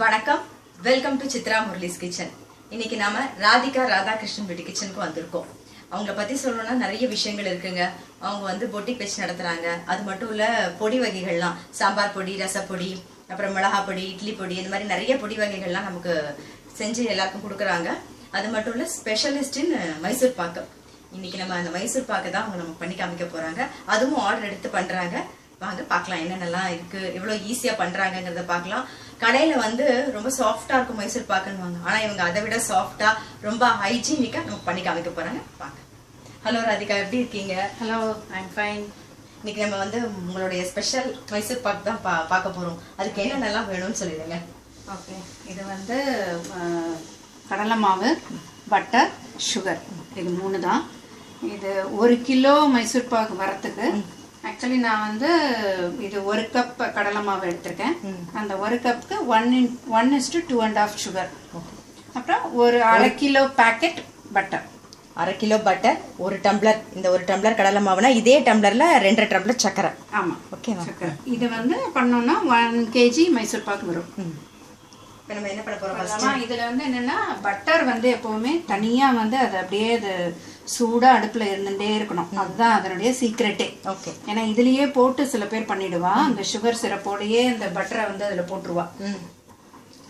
வணக்கம். Welcome to Chitra Murali's kitchen இன்னைக்கு நாம ராதிகா ராதாகிருஷ்ணன் வீட்டு கிச்சனுக்கு வந்திருக்கோம். அவங்கள பத்தி சொல்லணும்னா நிறைய விஷயங்கள் இருக்குங்க. அவங்க வந்து பொட்டிக் வச்சு நடத்துறாங்க. அது மட்டும் இல்ல பொடி வகைகள்லாம். சாம்பார் பொடி ரசப்பொடி அப்புறம் மிளகா பொடி இட்லி பொடி இந்த மாதிரி நிறைய பொடி வகைகள்லாம் நமக்கு செஞ்சு எல்லாருக்கும் கொடுக்குறாங்க. அது மட்டும் இல்ல ஸ்பெஷலிஸ்ட் இன் மைசூர் பாக்கு. இன்னைக்கு நம்ம அந்த மைசூர் பாக்கு தான் அவங்க நமக்கு பண்ணி காமிக்க போறாங்க. அதுவும் ஆர்டர் எடுத்து பண்றாங்க. வாங்க பார்க்கலாம் என்னென்னலாம் இருக்கு. எவ்வளவு ஈஸியா பண்ணுறாங்கங்கிறத பார்க்கலாம் கடையில வந்து ரொம்ப சாஃப்டா இருக்கும் மைசூர் பாக்குன்னு ஆனா இவங்க அதை விட சாஃப்டா ரொம்ப ஹைஜீனிக்கா நமக்கு பண்ணி காமிக்க போறாங்க. வாங்க. ஹலோ ராதிகா எப்படி இருக்கீங்க? ஹலோ ஐம் ஃபைன் இன்னைக்கு நம்ம வந்து உங்களுடைய ஸ்பெஷல் மைசூர் பாக் தான் பா பார்க்க போறோம். அதுக்கு என்னென்னலாம் வேணும்னு சொல்லிடுங்க. ஓகே இது வந்து கடலை மாவு பட்டர் சுகர் இது மூணு தான் இது ஒரு கிலோ மைசூர் பாக்கு வரத்துக்கு ஆக்சுவலி நான் வந்து இது ஒரு கப் கடலை மாவு எடுத்திருக்கேன். அந்த ஒரு கப்புக்கு one in one is to two and half sugar அப்புறம் ஒரு அரை கிலோ பேக்கெட் பட்டர் அரை கிலோ பட்டர் ஒரு டம்ளர் இந்த ஒரு டம்ளர் கடலை மாவுனா இதே டம்ளர்ல ரெண்டரை டம்ளர் சக்கரை. ஆமாம் ஓகேவா சக்கரை. இது வந்து பண்ணோம்னா ஒன் கேஜி மைசூர் பாக்கு வரும். இப்போ நம்ம என்ன பண்ண? பண்ணலாமா? இதுல வந்து என்னன்னா பட்டர் வந்து எப்பவுமே தனியா வந்து அது அப்படியே அது சூடா அடுப்புல இருந்துட்டே இருக்கணும். அதுதான் அதனுடைய சீக்ரெட்டே ஓகே. ஏன்னா இதுலயே போட்டு சில பேர் பண்ணிடுவா. அந்த சுகர் சிரப்போடயே இந்த பட்டரை வந்து அதுல போட்டுருவா.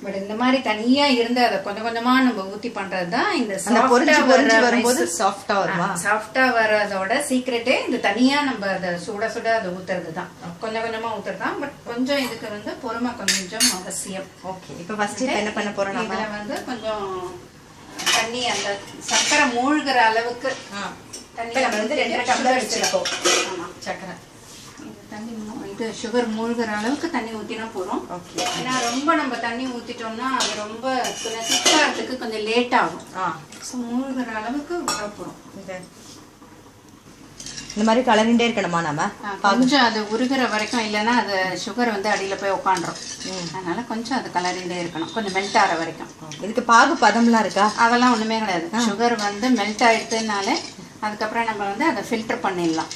பட் இந்த மாதிரி தனியா இருந்து அதை கொஞ்சம் கொஞ்சமா நம்ம ஊத்தி பண்றதுதான் இந்த அந்த பொரிஞ்சு பொரிஞ்சு வரும்போது சாஃப்டா வருமா? சாஃப்டா வர்றதோட சீக்ரெட்டே இந்த தனியா நம்ம அதை சுட சுட அதை ஊத்துறது தான் கொஞ்சம் கொஞ்சமா ஊத்துறது தான் பட் கொஞ்சம் இதுக்கு வந்து பொறுமை கொஞ்சம் அவசியம். ஓகே. இப்போ ஃபர்ஸ்ட் என்ன பண்ண போறோம் இதுல வந்து கொஞ்சம் தண்ணி அந்த சக்கரை மூழ்கிற அளவுக்கு தண்ணி நம்ம வந்து ரெண்டரை டம்ளர் வச்சிருக்கோம். ஆமா. சக்கரை இது தண்ணி இது சுகர் மூழ்கிற அளவுக்கு தண்ணி ஊத்தினா போதும். ஓகே. ஏன்னா ரொம்ப நம்ம தண்ணி ஊத்திட்டோம்னா அது ரொம்ப கொஞ்சம் திக்காகிறதுக்கு கொஞ்சம் லேட் ஆகும். ஸோ மூழ்கிற அளவுக்கு விட இது. இந்த மாதிரி கலரிண்டே இருக்கணுமா நாம கொஞ்சம் அது உருகிற வரைக்கும் இல்லைன்னா அது சுகர் வந்து அடியில போய் உட்காந்துரும் அதனால கொஞ்சம் அது கலரிண்டே இருக்கணும். கொஞ்சம் மெல்ட் ஆகிற வரைக்கும். இதுக்கு பாகு பதம்லாம் இருக்கா? அதெல்லாம் ஒண்ணுமே கிடையாது. சுகர் வந்து மெல்ட் ஆயிடுதுனாலே அதுக்கப்புறம் நம்ம வந்து அதை ஃபில்டர் பண்ணிடலாம்.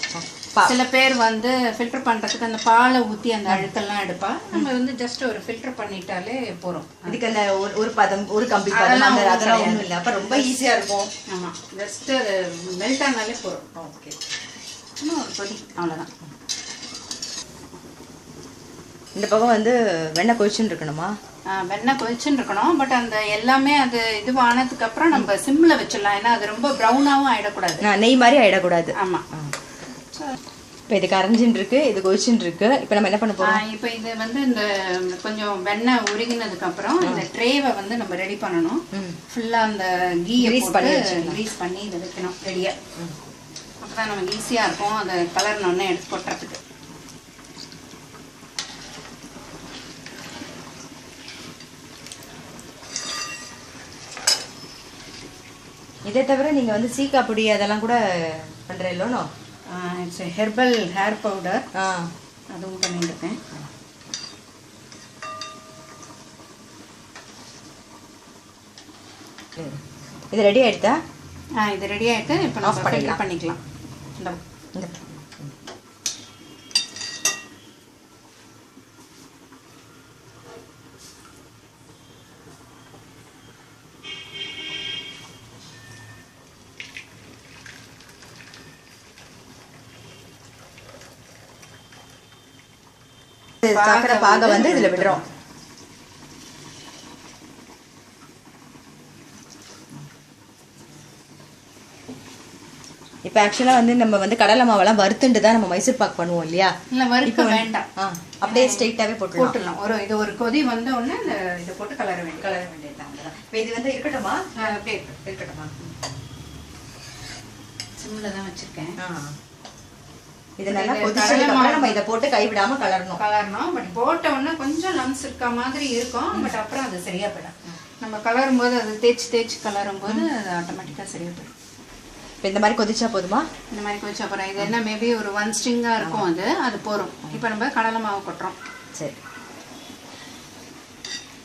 சில பேர் வந்து ஃபில்டர் பண்றதுக்கு அந்த பாலை ஊத்தி அந்த அழுக்கெல்லாம் எடுப்பா. நம்ம வந்து ஜஸ்ட் ஒரு ஃபில்டர் பண்ணிட்டாலே போறோம் இதுக்கு அந்த ஒரு ஒரு பதம் ஒரு கம்பி பதம் அதெல்லாம். ஒண்ணும் இல்ல. அப்ப ரொம்ப ஈஸியா இருக்கும். ஆமா. ஜஸ்ட் மெல்ட் ஆனாலே போறோம் ஓகே. இன்னும் ஒரு கொதி அவ்வளவுதான். இந்த பக்கம் வந்து வெண்ணெய் கொதிச்சுன்னு இருக்கணுமா? வெண்ணெய் கொதிச்சுன்னு இருக்கணும். பட் அந்த எல்லாமே அது இது ஆனதுக்கு அப்புறம் நம்ம சிம்ல வச்சிடலாம். ஏன்னா அது ரொம்ப ப்ரௌனாவும் ஆயிடக்கூடாது. ஆ, நெய் மாதிரி ஆயிடக்கூடாது. ஆமா. இப்போ இது கரைஞ்சின்னு இருக்கு இது கொதிச்சுன்னு இருக்கு. இப்போ நம்ம என்ன பண்ண போறோம்? இப்போ இது வந்து இந்த கொஞ்சம் வெண்ணெய் உருகினதுக்கு அப்புறம் இந்த ட்ரேவை வந்து நம்ம ரெடி பண்ணணும். ஃபுல்லா அந்த கீயை Grease பண்ணி கிரீஸ் பண்ணி இதை வைக்கணும் ரெடியா. அப்பதான் நமக்கு ஈஸியா இருக்கும். அந்த கலர் ஒன்னே எடுத்து கொட்டுறதுக்கு இதை தவிர நீங்க வந்து சீக்கா பொடி அதெல்லாம் கூட பண்றீங்களோ இட்ஸ் ஹெர்பல் ஹேர் பவுடர் ஆ. அதுவும் பண்ணிட்டு இருக்கேன் இது ரெடி ஆயிடுதா ஆ இது ரெடி ஆயிட்டு இப்போ நம்ம பண்ணிடலாம். ஃபில்டர் பண்ணிக்கலாம். இந்த இந்த சக்கரை பாக வந்து இதுல விடுறோம் இப்போ ஆக்சுவலா வந்து நம்ம வந்து கடலை மாவெல்லாம் வறுத்துட்டு தான் நம்ம மைசூர் பாக் பண்ணுவோம் இல்லையா? இல்லை வறுக்க வேண்டாம். அப்படியே ஸ்ட்ரைட்டாவே போட்டுலாம் போட்டுடலாம். ஒரு இது ஒரு கொதி வந்த உடனே இந்த இதை போட்டு கலர வேண்டிய கலர வேண்டியதுதான் இப்போ இது வந்து இருக்கட்டுமா? அப்படியே. இருக்கட்டுமா? தான் வச்சிருக்கேன். ஆ. இது நல்லா நம்ம இதை போட்டு கைவிடாம கலரணும். கலரணும். பட் போட்ட உடனே கொஞ்சம் லம்ஸ் இருக்க மாதிரி இருக்கும். பட் அப்புறம் அது சரியா போயிடும். நம்ம கலரும் போது அது தேய்ச்சி தேய்ச்சி கலரும் போது அது ஆட்டோமேட்டிக்கா சரியா போயிடும். இப்போ இந்த மாதிரி கொதிச்சா போதுமா? இந்த மாதிரி கொஞ்சம் அப்புறம் இது என்ன மேபி ஒரு ஒன் ஸ்ட்ரிங்கா இருக்கும் அது. அது போறோம் இப்போ நம்ம கடலை மாவு கொட்டுறோம். சரி.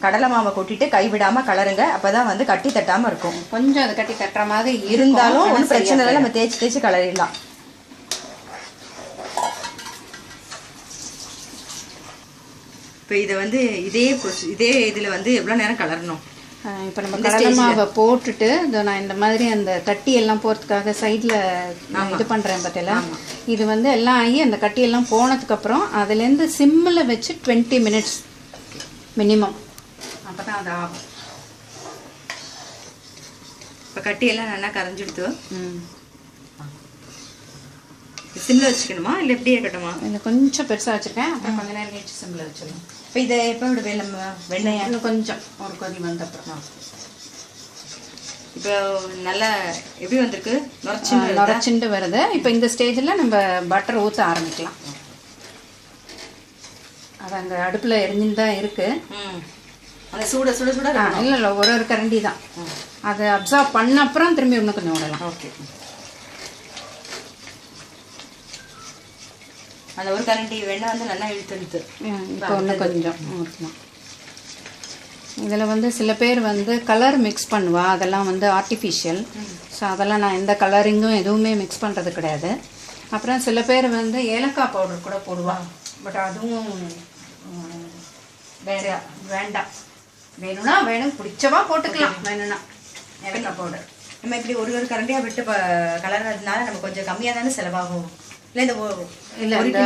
கடலை மாவை கொட்டிட்டு கைவிடாம கலருங்க. அப்பதான் வந்து கட்டி தட்டாம இருக்கும். கொஞ்சம் அது கட்டி தட்டுற மாதிரி. இருந்தாலும் ஒன்றும் பிரச்சனை இல்லை. நம்ம தேய்ச்சி தேய்ச்சி கலரிடலாம். இப்போ இதை வந்து இதே இதே இதில் வந்து எவ்வளோ நேரம் கலரணும்? இப்போ நம்ம கடலை மாவை போட்டுட்டு இதோ நான் இந்த மாதிரி அந்த கட்டி எல்லாம் போகிறதுக்காக சைடில் இது பண்ணுறேன் பார்த்தீங்களா இது வந்து எல்லாம் ஆகி அந்த கட்டி எல்லாம் போனதுக்கப்புறம் அதுலேருந்து சிம்மில் வச்சு டுவெண்ட்டி மினிட்ஸ் மினிமம் அப்போ தான் அது ஆகும். இப்போ கட்டி எல்லாம் நல்லா கரைஞ்சிடுத்து. ம். சிம்மில் வச்சுக்கணுமா? இல்லை எப்படியே இருக்கட்டுமா? இதில் கொஞ்சம் பெருசாக வச்சுருக்கேன். அப்புறம் கொஞ்ச நேரம் கழிச்சு சிம்மில் வச்சிடலாம். இப்போ இதை எப்போ நம்ம வெண்ணெயை இன்னும் கொஞ்சம். ஒரு கொதி வந்த அப்புறம். இப்போ நல்லா எப்படி வந்திருக்கு? நுரைச்சி நுரைச்சிண்டு வருது. இப்போ இந்த ஸ்டேஜில் நம்ம பட்டர் ஊற்ற ஆரம்பிக்கலாம். அது அங்கே அடுப்பில் எரிஞ்சுன்னு தான் இருக்குது அந்த சூட சுட சுட இல்லை இல்லை ஒரு ஒரு கரண்டி தான் அதை அப்சர்வ் பண்ண அப்புறம் திரும்பி இன்னும் கொஞ்சம் விடலாம் ஓகே. அந்த ஒரு கரண்டி வெண்ணெய் வந்து நல்லா இழுத்து இழுத்து. இப்போ இன்னும் கொஞ்சம். ஊற்றலாம் இதில் வந்து சில பேர் வந்து கலர் மிக்ஸ் பண்ணுவா. அதெல்லாம் வந்து ஆர்டிஃபிஷியல் ஸோ அதெல்லாம் நான் எந்த கலரிங்கும் எதுவுமே மிக்ஸ் பண்ணுறது கிடையாது. அப்புறம் சில பேர் வந்து ஏலக்காய் பவுடர் கூட போடுவா. பட் அதுவும் வேற வேண்டாம் வேணும்னா வேணும். பிடிச்சவா போட்டுக்கலாம். வேணும்னா. ஏலக்காய் பவுடர் நம்ம இப்படி ஒரு ஒரு கரண்டியா விட்டு கலர்றதுனால நம்ம கொஞ்சம் கம்மியா தானே செலவாகும். இல்ல இந்த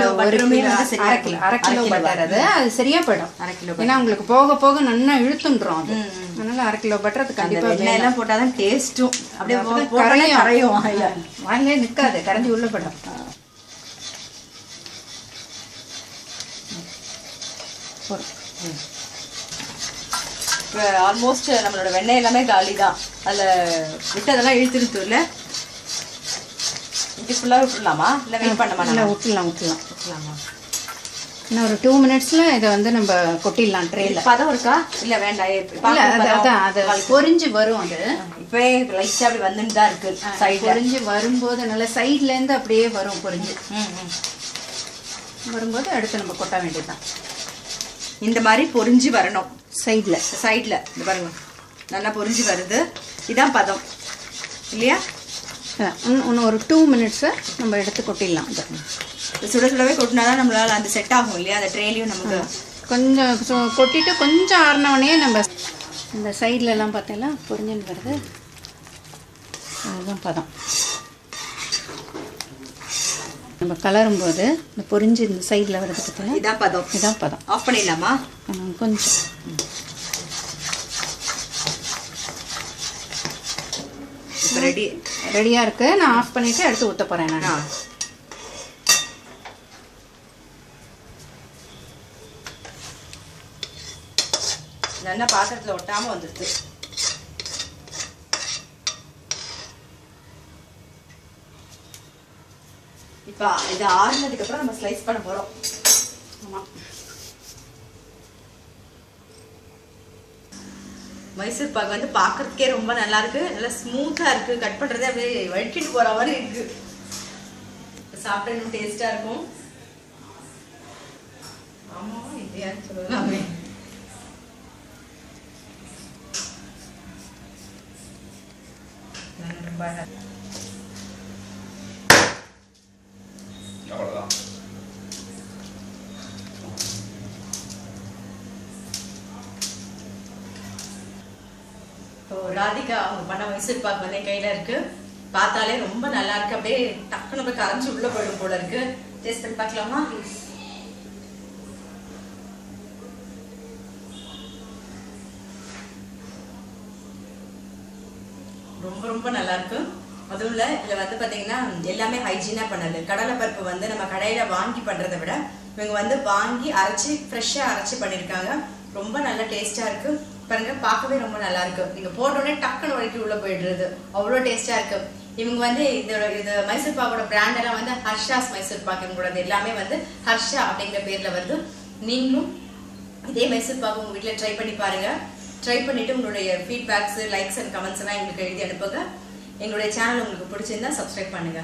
சரியா போயிடும். அரை கிலோ ஏன்னா உங்களுக்கு போக போக நல்லா இழுத்துன்றோம் அது. அதனால அரை கிலோ பட்டர் அது கண்டிப்பா வெண்ணெய் எல்லாம் போட்டாதான் அப்படியே கரையும். கரையும் வாயில. நிக்காது கரைஞ்சி உள்ள. இப்போ ஆல்மோஸ்ட் நம்மளோட வெண்ணெய் எல்லாமே காலி தான் அதில் விட்டதெல்லாம் இழுத்துருத்து இல்லை? இப்படி ஃபுல்லாக விட்டுலாமா இல்லை வெயிட் பண்ண இல்ல விட்டுலாம் விட்டுலாம் விட்டுலாமா இன்னும் ஒரு டூ மினிட்ஸ்ல இதை வந்து நம்ம கொட்டிடலாம் ட்ரேல பதம் இருக்கா? இல்லை வேண்டாம் இல்ல அது அதான் அது பொரிஞ்சு வரும் அது. இப்போவே லைட்டாக அப்படி வந்துட்டு தான் இருக்கு சைடில் பொரிஞ்சு வரும்போது நல்ல சைட்ல இருந்து அப்படியே வரும் ம் வரும்போது அடுத்து நம்ம கொட்ட வேண்டியதுதான். இந்த மாதிரி பொரிஞ்சு வரணும். சைட்ல சைடில் இந்த பாருங்க. நல்லா பொரிஞ்சு வருது. இதான் பதம். இல்லையா? இன்னும் ஒரு டூ மினிட்ஸ் நம்ம எடுத்து கொட்டிடலாம். சுட சுடவே கொட்டினா தான் நம்மளால அந்த செட் ஆகும் இல்லையா? அந்த ட்ரேலையும் நமக்கு கொஞ்சம் கொட்டிட்டு கொஞ்சம் ஆறினவனே நம்ம இந்த சைடுல எல்லாம் பார்த்தீங்களா பொரிஞ்சுன்னு வருது. அதுதான் பதம். நம்ம கலரும் போது இந்த பொரிஞ்சு இந்த சைடில் வருது பார்த்தீங்களா இதான் பதம். இதான் பதம். ஆஃப் பண்ணிடலாமா? கொஞ்சம் இப்போ ரெடி ரெடியாக இருக்கு. நான் ஆஃப் பண்ணிட்டு எடுத்து ஊற்ற போகிறேன் நான். நல்லா பாத்திரத்தில் ஒட்டாம வந்துடுது இப்போ இது ஆறுனதுக்கு அப்புறம் நம்ம ஸ்லைஸ் பண்ண போறோம் ஆமாம் மைசூர் பாக் வந்து பார்க்கறதுக்கே ரொம்ப நல்லா இருக்கு. நல்லா ஸ்மூத்தா இருக்கு. கட் பண்றதே அப்படியே வழுக்கிட்டு போற மாதிரி இருக்கு. சாப்பிட இன்னும் டேஸ்டா இருக்கும். ஆமா இல்லையான்னு சொல்லலாமே ரொம்ப இப்போ ராதிகா அவங்க பண்ண மைசூர் பாக் வந்து என் கையில இருக்கு. பார்த்தாலே ரொம்ப நல்லா இருக்கு. அப்படியே டக்குனு போய் கரைஞ்சு உள்ள போயிடும் போல இருக்கு. டேஸ்ட் பண்ணி பார்க்கலாமா? ரொம்ப ரொம்ப நல்லா இருக்கு. அதுவும் இல்ல இதுல வந்து பாத்தீங்கன்னா எல்லாமே ஹைஜீனா பண்ணது. கடலை பருப்பு வந்து நம்ம கடையில வாங்கி பண்றதை விட இவங்க வந்து வாங்கி அரைச்சி ஃப்ரெஷ்ஷா அரைச்சி பண்ணிருக்காங்க. ரொம்ப நல்ல டேஸ்டா இருக்கு. பாருங்க பார்க்கவே ரொம்ப நல்லா இருக்கு நீங்க போட்டோடனே டக்குன்னு வழக்கி உள்ள போயிடுறது. அவ்வளோ டேஸ்டா இருக்கு. இவங்க வந்து இதோட இது மைசூர் பாக்கோட பிராண்ட் எல்லாம் வந்து ஹர்ஷாஸ் மைசூர் பாக் இவங்களோட எல்லாமே வந்து ஹர்ஷா அப்படிங்கிற பேர்ல வருது. நீங்களும் இதே மைசூர் பாக்கு உங்க வீட்ல ட்ரை பண்ணி பாருங்க. ட்ரை பண்ணிட்டு உங்களுடைய ஃபீட்பேக்ஸ் லைக்ஸ் அண்ட் கமெண்ட்ஸ் எல்லாம் எங்களுக்கு எழுதி அனுப்புங்க. எங்களுடைய சேனல் உங்களுக்கு பிடிச்சிருந்தா சப்ஸ்கிரைப் பண்ணுங்க.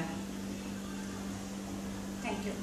தேங்க்யூ